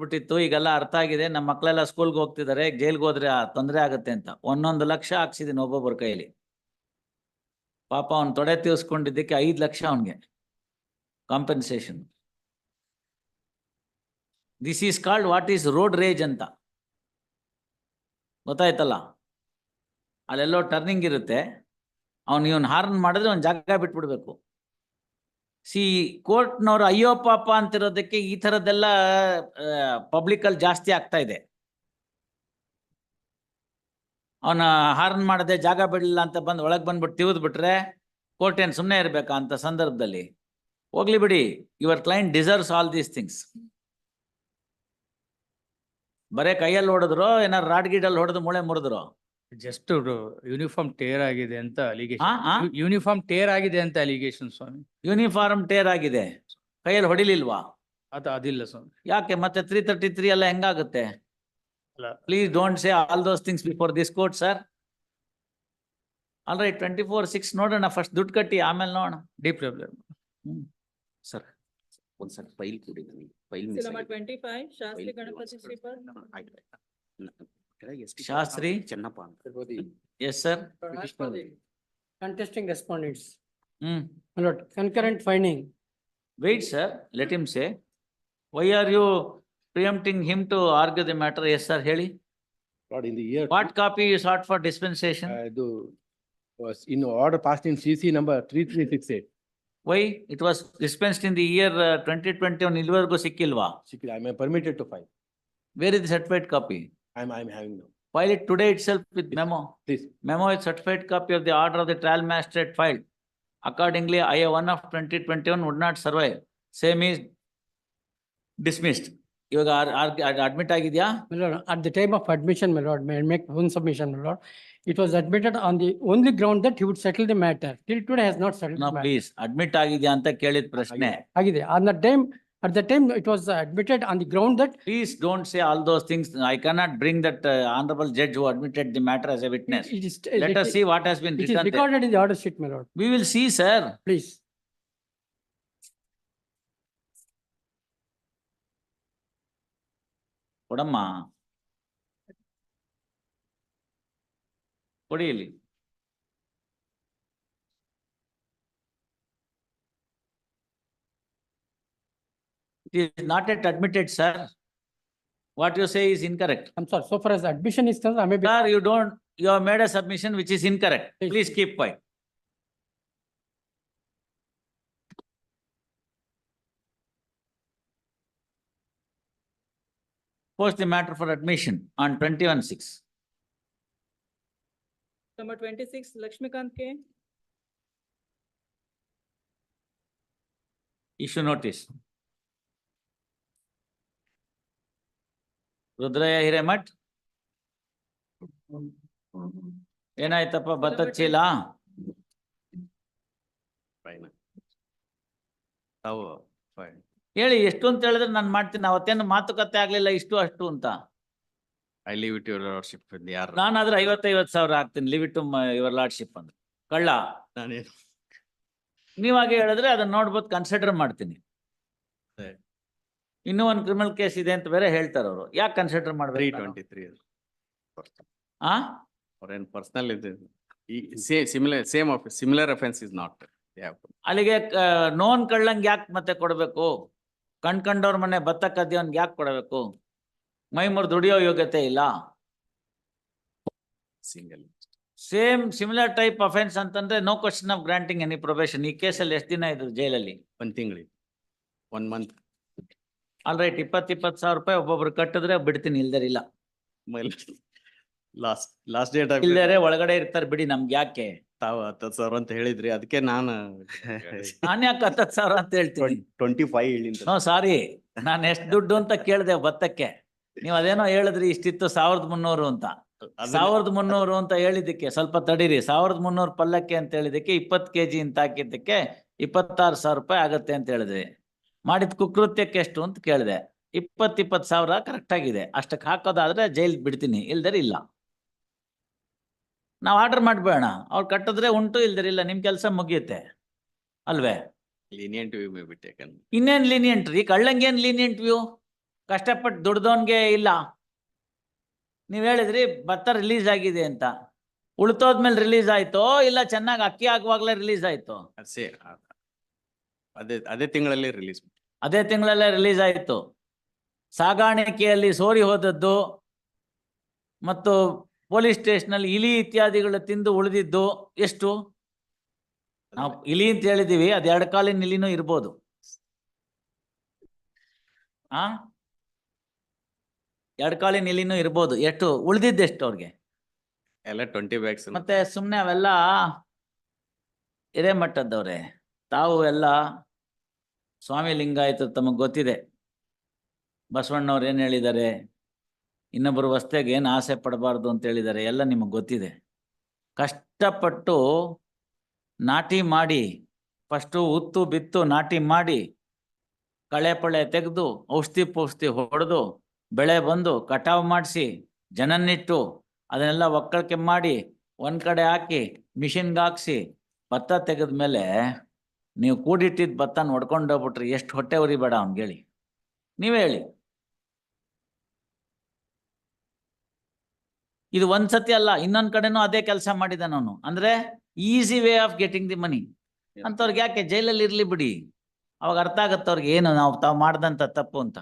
ಬಿಟ್ಬಿಟ್ಟಿತ್ತು ಈಗೆಲ್ಲ ಅರ್ಥ ಆಗಿದೆ. ನಮ್ಮ ಮಕ್ಕಳೆಲ್ಲ ಸ್ಕೂಲ್ಗೆ ಹೋಗ್ತಿದ್ದಾರೆ ಜೈಲ್ಗೆ ಹೋದ್ರೆ ತೊಂದರೆ ಆಗುತ್ತೆ ಅಂತ. ಒಂದೊಂದು ಲಕ್ಷ ಹಾಕ್ಸಿದೀನಿ ಒಬ್ಬೊಬ್ಬರ ಕೈಯಲ್ಲಿ ಪಾಪ ಅವ್ನು ತೊಡೆ ತೀರ್ಸ್ಕೊಂಡಿದ್ದಕ್ಕೆ ಐದು ಲಕ್ಷ ಅವನಿಗೆ. Compensation this is called what is road rage ಅಂತ. ಗೊತ್ತಾಯ್ತಲ್ಲ? ಅಲ್ಲೆಲ್ಲೋ ಟರ್ನಿಂಗ್ ಇರುತ್ತೆ. ಅವನು, ಇವನ್ ಹಾರ್ನ್ ಮಾಡಿದ್ರೆ ಅವ್ನು ಜಾಗ ಬಿಟ್ಬಿಡ್ಬೇಕು. ಸಿ ಕೋರ್ಟ್ನವ್ರು ಅಯ್ಯೋ ಪಾಪ ಅಂತಿರೋದಕ್ಕೆ ಈ ಥರದ್ದೆಲ್ಲ ಪಬ್ಲಿಕ್ ಅಲ್ಲಿ ಜಾಸ್ತಿ ಆಗ್ತಾ ಇದೆ. ಅವನ ಹಾರ್ನ್ ಮಾಡದೆ ಜಾಗ ಬಿಡಲಿಲ್ಲ ಅಂತ ಬಂದು ಒಳಗೆ ಬಂದ್ಬಿಟ್ಟು ತಿವಿದ್ಬಿಟ್ರೆ ಕೋರ್ಟ್ ಏನ್ ಸುಮ್ಮನೆ ಇರಬೇಕಾ ಅಂತ ಸಂದರ್ಭದಲ್ಲಿ. ಹೋಗ್ಲಿ ಬಿಡಿ, your client deserves all these things. ಬರೇ ಕೈಯಲ್ಲಿ ಹೊಡೆದ್ರು, ಏನಾರು ರಾಡ್ ಗೀಡಲ್ಲಿ ಹೊಡೆದು ಮೂಳೆ ಮುರಿದ್ರು. ಜಸ್ಟ್ ಯೂನಿಫಾರ್ಮ್ ಟೇರ್ ಆಗಿದೆ ಅಂತ ಆ, ಆ? ಅಲಿಗೇಶನ್ ಯೂನಿಫಾರ್ಮ್ ಟೇರ್ ಆಗಿದೆ ಅಂತ ಅಲಿಗೇಶನ್ ಸ್ವಾಮಿ. ಯೂನಿಫಾರ್ಮ್ ಟೇರ್ ಆಗಿದೆ. ಕೈಯಲ್ಲಿ ಹೊಡಿಲಿಲ್ವಾ? ಅದು ಅದಿಲ್ಲ ಸ್ವಾಮಿ. ಯಾಕೆ ಮತ್ತೆ ತ್ರೀ ತರ್ಟಿ ತ್ರೀ ಎಲ್ಲ ಹೆಂಗಾಗುತ್ತೆ? ಅಲ್ಲ. Please don't say all those things before this court sir all right twenty four six ನೋಡೋಣ ಫಸ್ಟ್ ದುಡ್ಡು ಕಟ್ಟಿ ಆಮೇಲೆ ನೋಡೋಣ. ಡೀಪ್ ಪ್ರಾಬ್ಲಮ್ ಸರ್ ಒಂದ್ಸಲ ಫೈಲ್ ಕೊಡಿ ನನಗೆ. File miss number Shastri Ganapati Shastri Ganapati. Shastri? Chennappa ಅಂತ yes sir As per the contesting respondents, hmm my lord, concurrent finding, wait sir let him say why are you preempting him to argue the matter yes sir ಹೇಳಿ Lord, in the year. What copy you sought for dispensation uh, the, was in order passed in CC number three three six eight. Why it was dispensed in the year twenty twenty one ಇಲ್ಲಿವರೆಗೂ ಸಿಕ್ಕಿಲ್ವಾ I am permitted to file. Where is certified copy I am, I am having now. File it today itself with memo. Please. Memo is certified copy of the order of the trial magistrate filed. Accordingly, I one of twenty twenty-one would not survive. Same is dismissed. ಇವಾಗ admit ಆಗಿದ್ಯಾ my lord, at the time of admission, my lord, may I make one submission, my lord. It was admitted on the only ground that he would settle the matter. Till today has not settled no the matter. Please admit ಆಗಿದ್ಯಾ ಅಂತ ಕೇಳಿದ ಪ್ರಶ್ನೆ ಆಗಿದೆ, on the time, at the time, it was admitted on the ground that please don't say all those things I cannot bring that uh, honorable judge who admitted the matter as a witness. it is. Let us see what has been It is written there. recorded in the order sheet, my lord, We will see, sir. please. ಕೊಡಮ್ಮ ಕೊಡಿ ಇಲ್ಲಿ It is not yet admitted, sir. What you say is incorrect. I'm sorry, so far as admission is concerned, I may be. Sir, you don't, you have made a submission which is incorrect. Please. Please keep quiet. Post the matter for admission on twenty-one six. Number twenty-six, Lakshmikant K. Issue notice. Rudrayya Hiremath? ಏನಾಯ್ತಪ್ಪ ಭತ್ತದ ಚೀಲ. ಹೇಳಿ ಎಷ್ಟು ಅಂತ ಹೇಳಿದ್ರೆ ನಾನು ಮಾಡ್ತೀನಿ. ಅವತ್ತೇನು ಮಾತುಕತೆ ಆಗ್ಲಿಲ್ಲ ಇಷ್ಟು ಅಷ್ಟು ಅಂತ. ಐ ಇಟ್ ಯಾರು? ನಾನಾದ್ರೆ ಐವತ್ತೈವತ್ತು ಸಾವಿರ ಹಾಕ್ತೀನಿ. Leave it to your lordship ಅಂದ್ರೆ. ಕಳ್ಳ ನಾನೇನು? ನೀವಾಗೆ ಹೇಳಿದ್ರೆ ಅದನ್ನ ನೋಡ್ಬೋದು ಕನ್ಸಿಡರ್ ಮಾಡ್ತೀನಿ. ಸರಿ. ಇನ್ನೂ ಒಂದು ಕ್ರಿಮಿನಲ್ ಕೇಸ್ ಇದೆ ಅಂತ ಬೇರೆ ಹೇಳ್ತಾರೆ ಅವರು. ಯಾಕೆ ಕನ್ಸಿಡರ್ ತ್ರೀ ಮಾಡ್ಬೇಕು ಟ್ವೆಂಟಿ ತ್ರೀ ಆ? ಅವ್ರೇನ್ ಪರ್ಸನಲ್ ಇದೆ ಈ same similar same similar offence is not ಅಲ್ಲಿಗೆ ನೋನ್ ಕಳ್ಳಂಗ್ ಯಾಕೆ ಮತ್ತೆ ಕೊಡಬೇಕು? ಕಣ್ ಕಂಡವ್ರ ಮನೆ ಭತ್ತ ಕದ್ಯವನ್ಗೆ ಯಾಕೆ ಕೊಡಬೇಕು? ಮೈ ಮುರಿದು ದುಡಿಯೋ ಯೋಗ್ಯತೆ ಇಲ್ಲ. Single same similar type offence ಅಂತಂದ್ರೆ no question of granting any probation ಈ ಕೇಸಲ್ಲಿ ಎಷ್ಟು ದಿನ ಇದ್ರು ಜೈಲಲ್ಲಿ? ಒಂದ್ ತಿಂಗಳಿಗೆ ಒನ್ ಮಂತ್ ಆಲ್ ರೈಟ್ ಇಪ್ಪತ್ ಇಪ್ಪತ್ ಸಾವಿರ ರೂಪಾಯಿ ಒಬ್ಬೊಬ್ರು ಕಟ್ಟಿದ್ರೆ ಬಿಡ್ತೀನಿ ಇಲ್ದೇ ಇಲ್ಲ. ಲಾಸ್ಟ್ ಲಾಸ್ಟ್ ಡೇಟ್ ಇಲ್ದೇರೆ ಒಳಗಡೆ ಇರ್ತಾರೆ ಬಿಡಿ ನಮ್ಗೆ ಯಾಕೆ? ತಾವು ಹತ್ತತ್ತು ಸಾವಿರ ಅಂತ ಹೇಳಿದ್ರಿ ಅದಕ್ಕೆ ನಾನು ನಾನು ಯಾಕೆ ಹತ್ತತ್ತು ಸಾವಿರ ಅಂತ ಹೇಳ್ತೀನಿ? ಟ್ವೆಂಟಿ ಫೈವ್ ಹೇಳಿಂತ ನೋ ಸಾರಿ ನಾನು ಎಷ್ಟು ದುಡ್ಡು ಅಂತ ಕೇಳ್ದೆ ಭತ್ತಕ್ಕೆ. ನೀವ್ ಅದೇನೋ ಹೇಳಿದ್ರಿ ಇಷ್ಟಿತ್ತು ಸಾವಿರದ ಮುನ್ನೂರು ಅಂತ. ಸಾವಿರದ ಮುನ್ನೂರು ಅಂತ ಹೇಳಿದ್ದಕ್ಕೆ ಸ್ವಲ್ಪ ತಡೀರಿ. ಸಾವಿರದ ಮುನ್ನೂರು ಪಲ್ಲಕ್ಕೆ ಅಂತ ಹೇಳಿದಕ್ಕೆ ಇಪ್ಪತ್ತು ಕೆಜಿ ಅಂತ ಹಾಕಿದ್ದಕ್ಕೆ ಇಪ್ಪತ್ತಾರು ಸಾವಿರ ರೂಪಾಯಿ ಆಗತ್ತೆ ಅಂತ ಹೇಳಿದ್ವಿ ಮಾಡಿದ ಕುಕೃತ್ಯಕ್ಕೆ ಎಷ್ಟು ಅಂತ ಕೇಳಿದೆ. ಇಪ್ಪತ್ತಿಪ್ಪತ್ತು ಸಾವಿರ ಕರೆಕ್ಟ್ ಆಗಿದೆ. ಅಷ್ಟಕ್ಕೆ ಹಾಕೋದಾದ್ರೆ ಜೈಲ್ ಬಿಡ್ತೀನಿ ಇಲ್ದರೆ ಇಲ್ಲ. ನಾವು ಆರ್ಡರ್ ಮಾಡ್ಬೇಡ ಅವ್ರು ಕಟ್ಟಿದ್ರೆ ಉಂಟು ಇಲ್ದರೆ ಇಲ್ಲ. ನಿಮ್ ಕೆಲಸ ಮುಗಿಯುತ್ತೆ. ಅಲ್ವೇ? ಲೀನಿಯಂಟ್ ವ್ಯೂ ಇನ್ನೇನ್ ಲೀನಿಯಂಟ್ ರೀ? ಕಳ್ಳಂಗೇನ್ ಲೀನಿಯಂಟ್ ವ್ಯೂ ಕಷ್ಟಪಟ್ಟು ದುಡ್ದವನ್ಗೆ ಇಲ್ಲ. ನೀವ್ ಹೇಳಿದ್ರಿ ಭತ್ತ ರಿಲೀಸ್ ಆಗಿದೆ ಅಂತ. ಉಳ್ತೋದ್ಮೇಲೆ ರಿಲೀಸ್ ಆಯ್ತೋ ಇಲ್ಲ ಚೆನ್ನಾಗಿ ಅಕ್ಕಿ ಆಗುವಾಗ್ಲೇ ರಿಲೀಸ್ ಆಯ್ತು? ಅದೇ ಅದೇ ತಿಂಗಳಲ್ಲಿ ರಿಲೀಸ್ ಅದೇ ತಿಂಗಳಲ್ಲೇ ರಿಲೀಸ್ ಆಯಿತು. ಸಾಗಾಣಿಕೆಯಲ್ಲಿ ಸೋರಿ ಹೋದದ್ದು ಮತ್ತು ಪೊಲೀಸ್ ಸ್ಟೇಷನಲ್ಲಿ ಇಲಿ ಇತ್ಯಾದಿಗಳು ತಿಂದು ಉಳಿದಿದ್ದು ಎಷ್ಟು? ನಾವು ಇಲಿ ಅಂತ ಹೇಳಿದೀವಿ ಅದು ಎರಡು ಕಾಲಿನ ಇಲಿನೂ ಇರ್ಬೋದು. ಆ? ಎರಡು ಕಾಲಿನ ಇಲಿನೂ ಇರ್ಬೋದು. ಎಷ್ಟು? ಉಳಿದಿದ್ದೆಷ್ಟು ಅವ್ರಿಗೆ? ಎಲ್ಲ ಟ್ವೆಂಟಿ ಬ್ಯಾಗ್ಸ್ ಮತ್ತೆ ಸುಮ್ಮನೆ ಅವೆಲ್ಲ ಹಿರೇಮಠದ್ದವ್ರೆ ತಾವು ಎಲ್ಲ ಸ್ವಾಮಿ ಲಿಂಗಾಯತ ತಮಗೆ ಗೊತ್ತಿದೆ. ಬಸವಣ್ಣವ್ರು ಏನು ಹೇಳಿದ್ದಾರೆ? ಇನ್ನೊಬ್ಬರು ವಸ್ತೆಗೆ ಏನು ಆಸೆ ಪಡಬಾರ್ದು ಅಂತ ಹೇಳಿದ್ದಾರೆ, ಎಲ್ಲ ನಿಮಗೆ ಗೊತ್ತಿದೆ. ಕಷ್ಟಪಟ್ಟು ನಾಟಿ ಮಾಡಿ, ಫಸ್ಟು ಉತ್ತು ಬಿತ್ತು ನಾಟಿ ಮಾಡಿ, ಕಳೆ ಪಳೆ ತೆಗೆದು, ಔಷಧಿ ಪೌಷ್ಠಿ ಹೊಡೆದು, ಬೆಳೆ ಬಂದು, ಕಟಾವು ಮಾಡಿಸಿ, ಜನನ್ನಿಟ್ಟು, ಅದನ್ನೆಲ್ಲ ಒಕ್ಕಳಿಕೆ ಮಾಡಿ, ಒಂದು ಕಡೆ ಹಾಕಿ, ಮಿಷಿನ್ಗೆ ಹಾಕಿಸಿ, ಭತ್ತ ತೆಗೆದ್ಮೇಲೆ ನೀವು ಕೂಡಿಟ್ಟಿದ್ ಭತ್ತ ನೋಡ್ಕೊಂಡು ಹೋಗ್ಬಿಟ್ರಿ ಎಷ್ಟು ಹೊಟ್ಟೆ ಉರಿಬೇಡ ಅವ್ನಿಗೆ ಹೇಳಿ ನೀವೇ ಹೇಳಿ. ಇದು ಒಂದ್ಸತಿ ಅಲ್ಲ ಇನ್ನೊಂದ್ ಕಡೆನೂ ಅದೇ ಕೆಲಸ ಮಾಡಿದಾನ ಅವನು. ಅಂದ್ರೆ easy way of getting the money ಅಂತವ್ರಿಗೆ ಯಾಕೆ ಜೈಲಲ್ಲಿ ಇರ್ಲಿ ಬಿಡಿ. ಅವಾಗ ಅರ್ಥ ಆಗತ್ತೆ ಅವ್ರಿಗೆ ಏನು ನಾವು ತಾವು ಮಾಡ್ದಂತ ತಪ್ಪು ಅಂತ.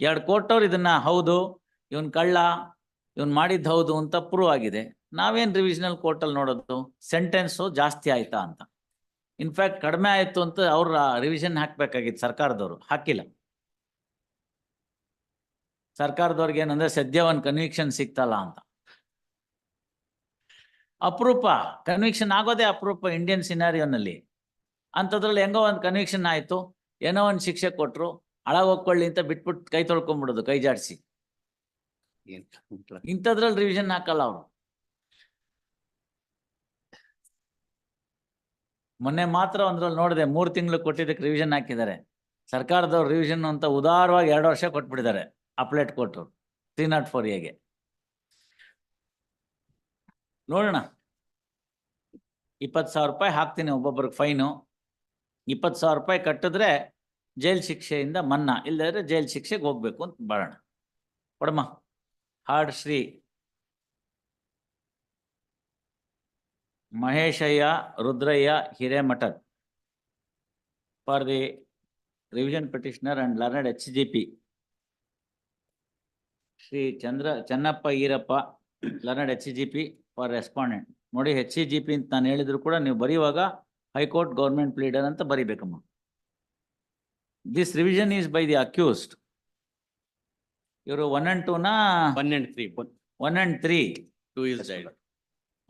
ಎರಡು ಕೋಟವ್ರು ಇದನ್ನ ಹೌದು ಇವನ್ ಕಳ್ಳ ಇವನ್ ಮಾಡಿದ್ದು ಹೌದು ಅಂತ ಪ್ರೂವ್ ಆಗಿದೆ. ನಾವೇನ್ ರಿವಿಷನಲ್ ಕೋರ್ಟಲ್ಲಿ ನೋಡೋದು? ಸೆಂಟೆನ್ಸು ಜಾಸ್ತಿ ಆಯ್ತಾ ಅಂತ. ಇನ್ಫ್ಯಾಕ್ಟ್ ಕಡಿಮೆ ಆಯಿತು ಅಂತ ಅವ್ರ ರಿವಿಷನ್ ಹಾಕ್ಬೇಕಾಗಿತ್ತು ಸರ್ಕಾರದವರು. ಹಾಕಿಲ್ಲ. ಸರ್ಕಾರದವ್ರಿಗೆ ಏನಂದ್ರೆ ಸದ್ಯ ಒಂದು ಕನ್ವಿಕ್ಷನ್ ಸಿಕ್ತಲ್ಲ ಅಂತ. ಅಪರೂಪ ಕನ್ವಿಕ್ಷನ್ ಆಗೋದೇ ಅಪರೂಪ ಇಂಡಿಯನ್ ಸಿನಾರಿಯೋನಲ್ಲಿ ಅಂಥದ್ರಲ್ಲಿ ಹೆಂಗೋ ಒಂದು ಕನ್ವಿಕ್ಷನ್ ಆಯಿತು. ಏನೋ ಒಂದು ಶಿಕ್ಷೆ ಕೊಟ್ರು. ಅಳ ಹೋಗ್ಕೊಳ್ಳಿ ಅಂತ ಬಿಟ್ಬಿಟ್ಟು ಕೈ ತೊಳ್ಕೊಂಬಿಡೋದು ಕೈ ಜಾಡಿಸಿ. ಇಂಥದ್ರಲ್ಲಿ ರಿವಿಷನ್ ಹಾಕಲ್ಲ ಅವರು. ಮೊನ್ನೆ ಮಾತ್ರ ಒಂದ್ರಲ್ಲಿ ನೋಡಿದೆ, ಮೂರು ತಿಂಗಳು ಕೊಟ್ಟಿದ್ದಕ್ಕೆ ರಿವಿಷನ್ ಹಾಕಿದ್ದಾರೆ. ಸರ್ಕಾರದವ್ರು ರಿವಿಷನ್ ಅಂತ ಉದಾರವಾಗಿ ಎರಡು ವರ್ಷ ಕೊಟ್ಬಿಟ್ಟಿದ್ದಾರೆ ಅಪ್ಲೇಟ್ ಕೊಟ್ಟರು ತ್ರೀ ನಾಟ್ ಫೋರ್ ಎಗೆ ನೋಡೋಣ. ಇಪ್ಪತ್ತು ಸಾವಿರ ರೂಪಾಯಿ ಹಾಕ್ತೀನಿ ಒಬ್ಬೊಬ್ರಿಗೆ ಫೈನು ಇಪ್ಪತ್ತು ಸಾವಿರ ರೂಪಾಯಿ ಕಟ್ಟಿದ್ರೆ ಜೈಲ್ ಶಿಕ್ಷೆಯಿಂದ ಮನ್ನಾ ಇಲ್ಲದ್ರೆ ಜೈಲ್ ಶಿಕ್ಷೆಗೆ ಹೋಗ್ಬೇಕು ಅಂತ ಬಾಳೋಣ ಕೊಡಮ್ಮ. Heard Shri Maheshayya Rudrayya Hiremathad for the revision petitioner and learned H G P Shri Chandra Channappa Irappa learned H G P for respondent ನೋಡಿ ಎಚ್ ಜಿ ಪಿ ಅಂತ ನಾನು ಹೇಳಿದ್ರು ಕೂಡ ನೀವು ಬರೆಯುವಾಗ ಹೈಕೋರ್ಟ್ ಗೌರ್ಮೆಂಟ್ ಪ್ಲೀಡರ್ ಅಂತ ಬರಿಬೇಕಮ್ಮ. This revision is by the accused ಇವರು one and ಟೂನ one and three one and three two is died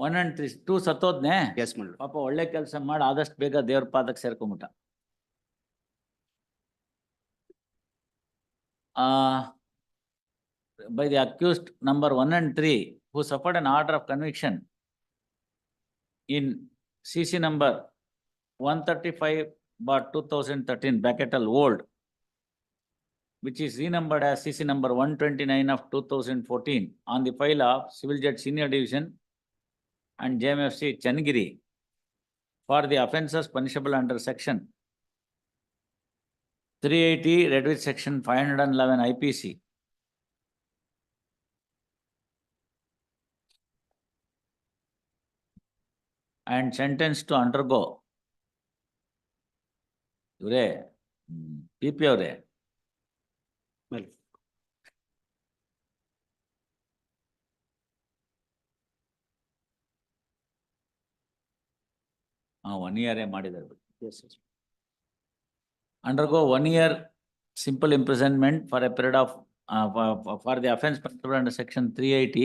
one and three two ಸತ್ತೋದ್ನೆ ಎಸ್ ಮಾಡಿ ಪಾಪ ಒಳ್ಳೆ ಕೆಲಸ ಮಾಡಿ ಆದಷ್ಟು ಬೇಗ ದೇವ್ರ ಪಾದಕ್ಕೆ ಸೇರ್ಕೊಂಬಿಟ್ಟ. ಆ by the accused number one and three who suffered an order of conviction in C C number one thirty five bar two thousand thirteen ಬ್ಯಾಕೆಟಲ್ old which is renumbered as CC number one twenty-nine of two thousand fourteen on the file of Civil Judge Senior Division and JMFC Channagiri for the offences punishable under section three eighty, read with section five hundred and eleven IPC. And sentenced to undergo. ಇವರೇ P P ಅವರೇ one ಇಯರೇ ಮಾಡಿದ್ದಾರೆ undergo one year simple imprisonment for a period of for the offence principal under section three eighty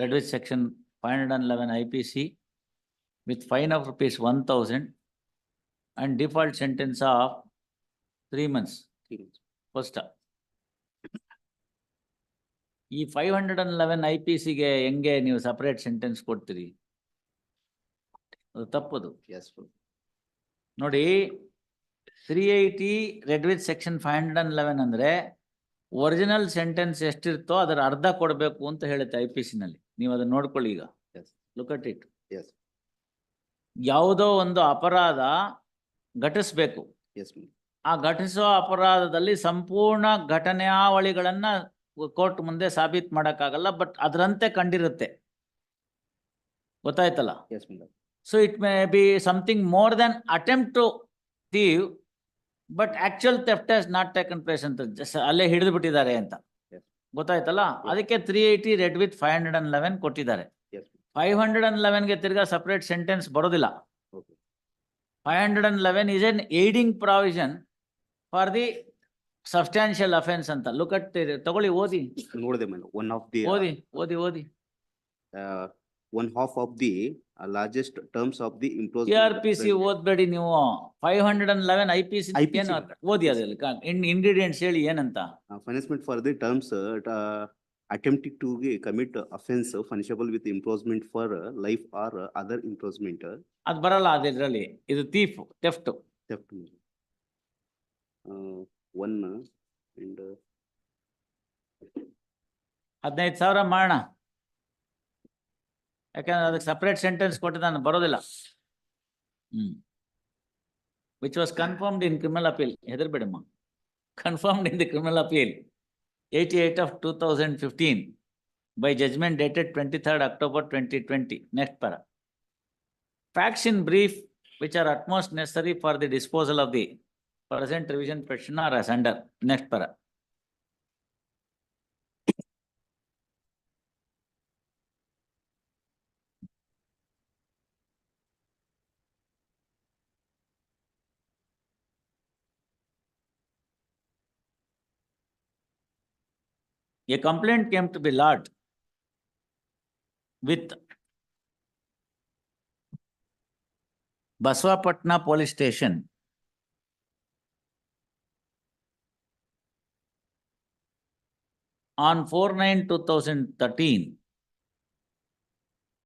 read with section five hundred and eleven I P C with fine of rupees one thousand and default sentence of three months first ಈ five hundred and eleven I P ಸಿಗೆ ಹೆಂಗೆ ನೀವು separate sentence ಕೊಡ್ತೀರಿ? ಅದು ತಪ್ಪದು. ನೋಡಿ three eighty read with section five hundred and eleven ಅಂದ್ರೆ original sentence ಎಷ್ಟಿರ್ತೋ ಅದರ ಅರ್ಧ ಕೊಡಬೇಕು ಅಂತ ಹೇಳುತ್ತೆ ಐ ಪಿ ನಲ್ಲಿ. ನೀವು ಅದನ್ನ ನೋಡ್ಕೊಳ್ಳಿ ಈಗ. Look at it. ಯಾವುದೋ ಒಂದು ಅಪರಾಧ ಘಟಿಸ್ಬೇಕು. ಆ ಘಟಿಸುವ ಅಪರಾಧದಲ್ಲಿ ಸಂಪೂರ್ಣ ಘಟನಾವಳಿಗಳನ್ನ ಕೋರ್ಟ್ ಮುಂದೆ ಸಾಬೀತ್ ಮಾಡೋಕ್ಕಾಗಲ್ಲ ಬಟ್ ಅದರಂತೆ ಕಂಡಿರುತ್ತೆ. ಗೊತ್ತಾಯ್ತಲ್ಲ? Yes, it may so it may be something more than attempt to theft but not taken place ಅಂತ just ಅಲ್ಲೇ ಹಿಡಿದು ಬಿಟ್ಟಿದ್ದಾರೆ ಅಂತ. ಗೊತ್ತಾಯ್ತಲ್ಲ? ಅದಕ್ಕೆ three eighty read with five hundred and eleven ಕೊಟ್ಟಿದ್ದಾರೆ. ಫೈವ್ ಹಂಡ್ರೆಡ್ ಅಂಡ್ ಲೆವೆನ್ಗೆ ತಿರ್ಗಾ ಸಪ್ರೇಟ್ ಸೆಂಟೆನ್ಸ್ ಬರೋದಿಲ್ಲ. Five hundred and eleven is an aiding provision for the substantial offence ಅಂತ. ಲುಕ್ ಅಟ್ ತಗೊಳ್ಳಿ ಓದಿ. ನೋಡಿದೆ ಮೇಲೆ ಒನ್ ಆಫ್ ದಿ ಓದಿ ಓದಿ ಓದಿ. Of the largest terms of the imprisonment C R P C ಓದ್ಬೇಡಿ ನೀವು. Five hundred and eleven I P C IPC ಏನು ಓದಿ ಅದ್ರಲ್ಲಿ ಇಂಗ್ರೀಡಿಯೆಂಟ್ಸ್ ಹೇಳಿ ಏನಂತ? Punishment for the terms attempting to commit offense punishable with imprisonment for life or other imprisonment. ಅದ್ ಬರಲ್ಲ ಅದ್ರಲ್ಲಿ ಇದು thief theft theft. Uh, one and uh, ಹದಿನೈದು ಸಾವಿರ ಮಾಡೋಣ ಯಾಕಂದ್ರೆ ಅದಕ್ಕೆ ಸಪರೇಟ್ ಸೆಂಟೆನ್ಸ್ ಕೊಟ್ಟಿದ್ದಾನೆ ಬರೋದಿಲ್ಲ. ಹ್ಮ್. Which was confirmed in criminal appeal ಹೆದರ್ಬೇಡಮ್ಮ. Confirmed in the criminal appeal eighty eight of two thousand fifteen by judgment dated twenty third October twenty twenty next para facts in brief which are utmost necessary for the disposal of the present revision petition are as under. Next para. A complaint came to be lodged with Baswapatna Police Station. On four nine two thousand thirteen